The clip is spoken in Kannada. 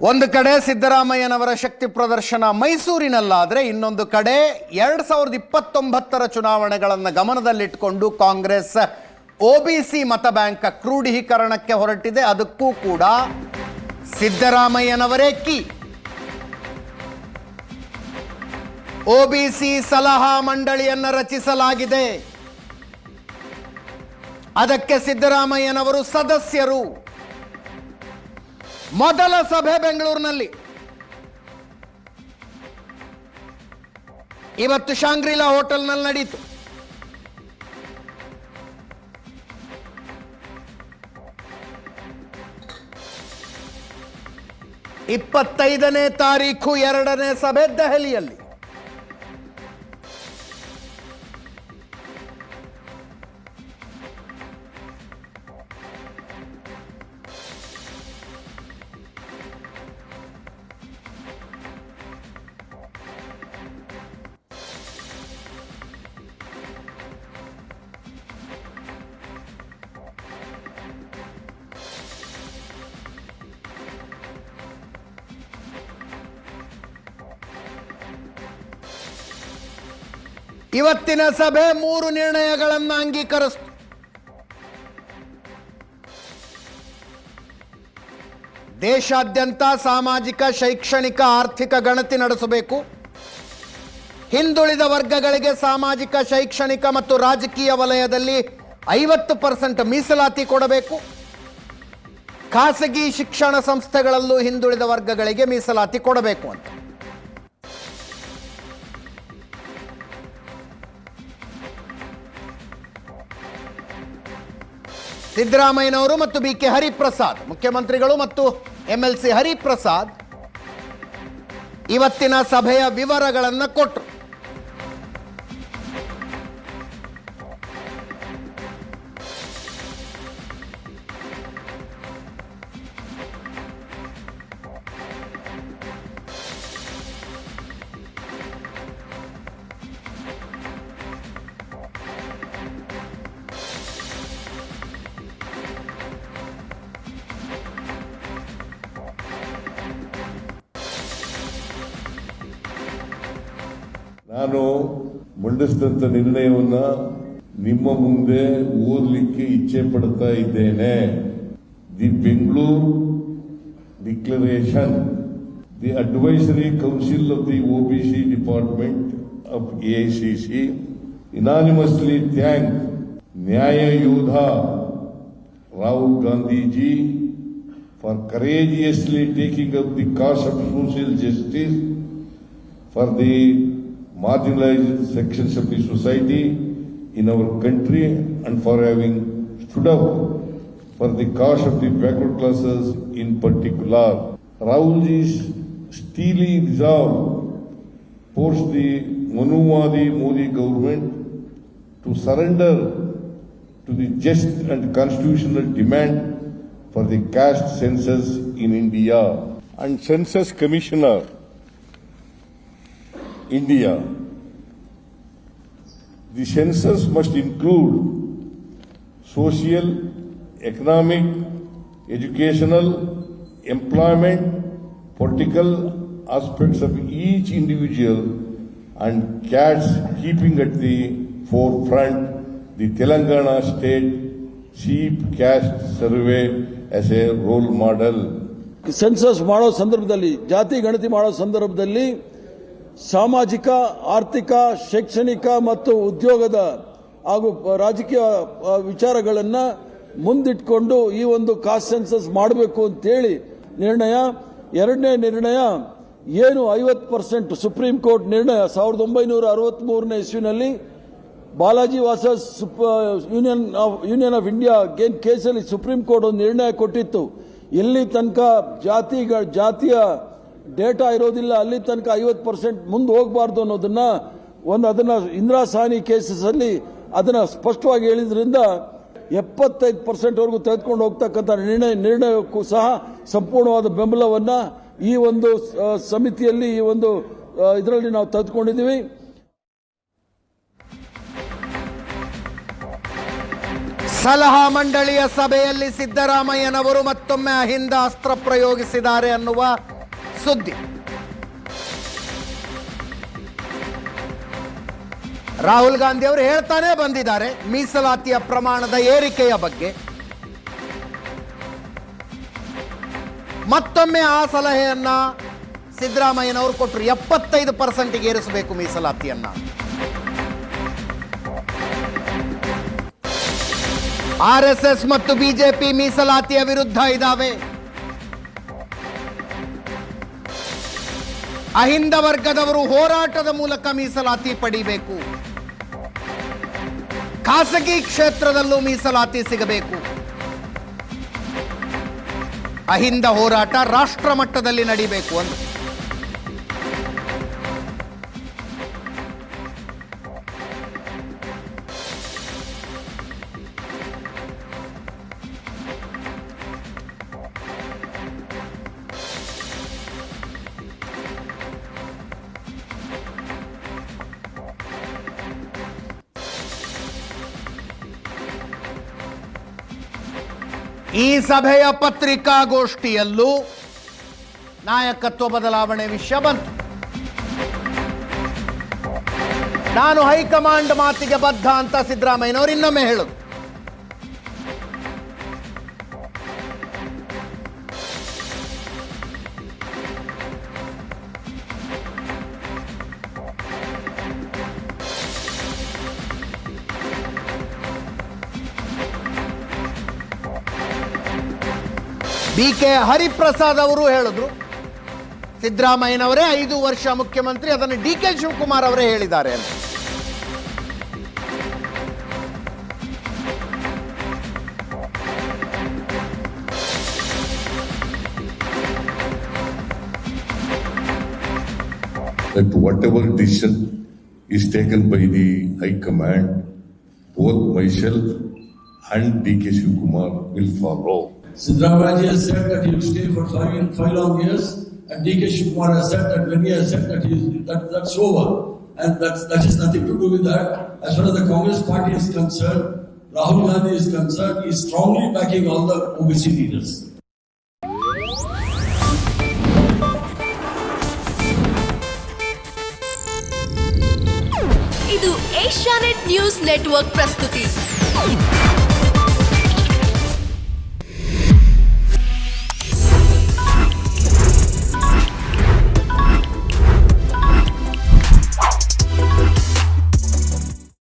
ಒಂದು ಕಡೆ ಸಿದ್ದರಾಮಯ್ಯನವರ ಶಕ್ತಿ ಪ್ರದರ್ಶನ ಮೈಸೂರಿನಲ್ಲಾದರೆ ಇನ್ನೊಂದು ಕಡೆ ಎರಡು ಸಾವಿರದ ಇಪ್ಪತ್ತೊಂಬತ್ತರ ಚುನಾವಣೆಗಳನ್ನು ಗಮನದಲ್ಲಿಟ್ಟುಕೊಂಡು ಕಾಂಗ್ರೆಸ್, ಒ ಬಿ ಸಿ ಮತ ಬ್ಯಾಂಕ್ ಕ್ರೋಢೀಕರಣಕ್ಕೆ ಹೊರಟಿದೆ. ಅದಕ್ಕೂ ಕೂಡ ಸಿದ್ದರಾಮಯ್ಯನವರೇ ಕೀ. ಒಬಿಸಿ ಸಲಹಾ ಮಂಡಳಿಯನ್ನು ರಚಿಸಲಾಗಿದೆ. ಅದಕ್ಕೆ ಸಿದ್ದರಾಮಯ್ಯನವರು ಸದಸ್ಯರು. ಮೊದಲ ಸಭೆ ಬೆಂಗಳೂರಿನಲ್ಲಿ. ಇವತ್ತು ಶಾಂಗ್ರಿಲಾ ಹೋಟೆಲ್ನಲ್ಲಿ ನಡೀತು ಇಪ್ಪತ್ತೈದನೇ ತಾರೀಖು ಎರಡನೇ ಸಭೆ ದೆಹಲಿಯಲ್ಲಿ. ಇವತ್ತಿನ ಸಭೆ ಮೂರು ನಿರ್ಣಯಗಳನ್ನು ಅಂಗೀಕರಿಸಿತು ದೇಶಾದ್ಯಂತ ಸಾಮಾಜಿಕ, ಶೈಕ್ಷಣಿಕ, ಆರ್ಥಿಕ ಗಣತಿ ನಡೆಸಬೇಕು. ಹಿಂದುಳಿದ ವರ್ಗಗಳಿಗೆ ಸಾಮಾಜಿಕ, ಶೈಕ್ಷಣಿಕ ಮತ್ತು ರಾಜಕೀಯ ವಲಯದಲ್ಲಿ ಐವತ್ತು ಪರ್ಸೆಂಟ್ ಮೀಸಲಾತಿ ಕೊಡಬೇಕು. ಖಾಸಗಿ ಶಿಕ್ಷಣ ಸಂಸ್ಥೆಗಳಲ್ಲೂ ಹಿಂದುಳಿದ ವರ್ಗಗಳಿಗೆ ಮೀಸಲಾತಿ ಕೊಡಬೇಕು ಅಂತ. ಸಿದ್ದರಾಮಯ್ಯನವರು ಮತ್ತು ಬಿ ಕೆ ಹರಿಪ್ರಸಾದ್, ಮುಖ್ಯಮಂತ್ರಿಗಳು ಮತ್ತು ಎಂ ಎಲ್ ಸಿ ಹರಿಪ್ರಸಾದ್ ಇವತ್ತಿನ ಸಭೆಯ ವಿವರಗಳನ್ನು ಕೊಟ್ಟರು ನಾನು ಮಂಡಿಸಿದಂತ ನಿರ್ಣಯವನ್ನ ನಿಮ್ಮ ಮುಂದೆ ಓದಲಿಕ್ಕೆ ಇಚ್ಛೆ ಪಡ್ತಾ ಇದ್ದೇನೆ. The Bengaluru declaration the advisory council of the OBC department of AICC unanimously thank ನ್ಯಾಯ ಯೋಧ Rahul Gandhiji for courageously taking up the cause of social justice for the marginalized sections of the society in our country and for having stood up for the cause of the backward classes in particular. Rahulji's steely resolve forced the Manuvadi Modi government to surrender to the just and constitutional demand for the caste census in India and census commissioner India. The census must include social, economic, educational, employment, political aspects of each individual and cats keeping at the forefront the Telangana state sheep caste survey as a role model. Census ಮಾಡೋ ಸಂದರ್ಭದಲ್ಲಿ ಜಾತಿ ಗಣತಿ ಮಾಡೋ ಸಂದರ್ಭದಲ್ಲಿ ಸಾಮಾಜಿಕ, ಆರ್ಥಿಕ, ಶೈಕ್ಷಣಿಕ ಮತ್ತು ಉದ್ಯೋಗದ ಹಾಗೂ ರಾಜಕೀಯ ವಿಚಾರಗಳನ್ನು ಮುಂದಿಟ್ಕೊಂಡು ಈ ಒಂದು ಕಾಸ್ಟ್ ಸೆನ್ಸಸ್ ಮಾಡಬೇಕು ಅಂತೇಳಿ ನಿರ್ಣಯ. ಎರಡನೇ ನಿರ್ಣಯ, ಏನು ಐವತ್ತು ಪರ್ಸೆಂಟ್ ಸುಪ್ರೀಂ ಕೋರ್ಟ್ ನಿರ್ಣಯ ಸಾವಿರದ ಒಂಬೈನೂರ ಅರವತ್ಮೂರನೇ ಇಸ್ವಿನಲ್ಲಿ Balaji ಸುಪ್- union of union of India ಕೇಸಲ್ಲಿ ಸುಪ್ರೀಂ ಕೋರ್ಟ್ ಒಂದು ನಿರ್ಣಯ ಕೊಟ್ಟಿತ್ತು. ಎಲ್ಲಿ ತನಕ ಜಾತಿಗಳ, ಜಾತಿಯ ಡೇಟಾ ಇರೋದಿಲ್ಲ, ಅಲ್ಲಿ ತನಕ ಐವತ್ತು ಪರ್ಸೆಂಟ್ ಮುಂದೆ ಹೋಗಬಾರ್ದು ಅನ್ನೋದನ್ನ ಒಂದು ಅದನ್ನ ಇಂದಿರಾ ಸಾನಿ ಕೇಸಸ್ ಅಲ್ಲಿ ಅದನ್ನ ಸ್ಪಷ್ಟವಾಗಿ ಹೇಳಿದ್ರಿಂದ ಎಪ್ಪತ್ತೈದು ಪರ್ಸೆಂಟ್ ವರೆಗೂ ತೆಗೆದುಕೊಂಡು ಹೋಗ್ತಕ್ಕಂಥ ನಿರ್ಣಯ, ನಿರ್ಣಯಕ್ಕೂ ಸಹ ಸಂಪೂರ್ಣವಾದ ಬೆಂಬಲವನ್ನ ಈ ಒಂದು ಸಮಿತಿಯಲ್ಲಿ ಈ ಒಂದು ಇದರಲ್ಲಿ ನಾವು ತೆಗೆದುಕೊಂಡಿದ್ದೀವಿ. ಸಲಹಾ ಮಂಡಳಿಯ ಸಭೆಯಲ್ಲಿ ಸಿದ್ದರಾಮಯ್ಯನವರು ಮತ್ತೊಮ್ಮೆ ಅಹಿಂದ ಅಸ್ತ್ರ ಪ್ರಯೋಗಿಸಿದ್ದಾರೆ ಅನ್ನುವ ಸುದ್ದಿ. ರಾಹುಲ್ ಗಾಂಧಿ ಅವರು ಹೇಳ್ತಾನೆ ಬಂದಿದ್ದಾರೆ, ಮೀಸಲಾತಿಯ ಪ್ರಮಾಣದ ಏರಿಕೆಯ ಬಗ್ಗೆ. ಮತ್ತೊಮ್ಮೆ ಆ ಸಲಹೆಯನ್ನ ಸಿದ್ದರಾಮಯ್ಯನವರು ಕೊಟ್ಟರು ಎಪ್ಪತ್ತೈದು ಪರ್ಸೆಂಟ್ಗೆ ಏರಿಸಬೇಕು ಮೀಸಲಾತಿಯನ್ನ. ಆರ್ ಎಸ್ ಎಸ್ ಮತ್ತು ಬಿಜೆಪಿ ಮೀಸಲಾತಿಯ ವಿರುದ್ಧ ಇದ್ದಾವೆ ಅಹಿಂದ ವರ್ಗದವರು ಹೋರಾಟದ ಮೂಲಕ ಮೀಸಲಾತಿ ಪಡಿಬೇಕು. ಖಾಸಗಿ ಕ್ಷೇತ್ರದಲ್ಲೂ ಮೀಸಲಾತಿ ಸಿಗಬೇಕು. ಅಹಿಂದ ಹೋರಾಟ ರಾಷ್ಟ್ರ ಮಟ್ಟದಲ್ಲಿ ನಡಿಬೇಕು ಅಂತ ಈ ಸಭೆಯ ಪತ್ರಿಕಾಗೋಷ್ಠಿಯಲ್ಲೂ ನಾಯಕತ್ವ ಬದಲಾವಣೆ ವಿಷಯ ಬಂತು. ನಾನು ಹೈಕಮಾಂಡ್ ಮಾತಿಗೆ ಬದ್ಧ ಅಂತ ಸಿದ್ದರಾಮಯ್ಯನವರು ಇನ್ನೊಮ್ಮೆ ಹೇಳುದು. ಬಿ ಕೆ ಹರಿಪ್ರಸಾದ್ ಅವರು ಹೇಳಿದ್ರು ಸಿದ್ದರಾಮಯ್ಯನವರೇ ಐದು ವರ್ಷ ಮುಖ್ಯಮಂತ್ರಿ ಅದನ್ನು ಡಿ ಕೆ ಶಿವಕುಮಾರ್ ಅವರೇ ಹೇಳಿದ್ದಾರೆ ಅಂತ that whatever decision is taken by the High Command, both myself and DK Shiv Kumar will follow. Siddharamaji has said that he will stay for five, five long years, and DK Shivakumar has said that when he has said that he is, that, that's over, and that, that has nothing to do with that. As far as the Congress party is concerned, Rahul Gandhi is concerned, he is strongly backing all the OBC leaders. ಇದು ಏಷ್ಯಾನೆಟ್ ನ್ಯೂಸ್ ನೆಟ್ವರ್ಕ್ ಪ್ರಸ್ತುತಿ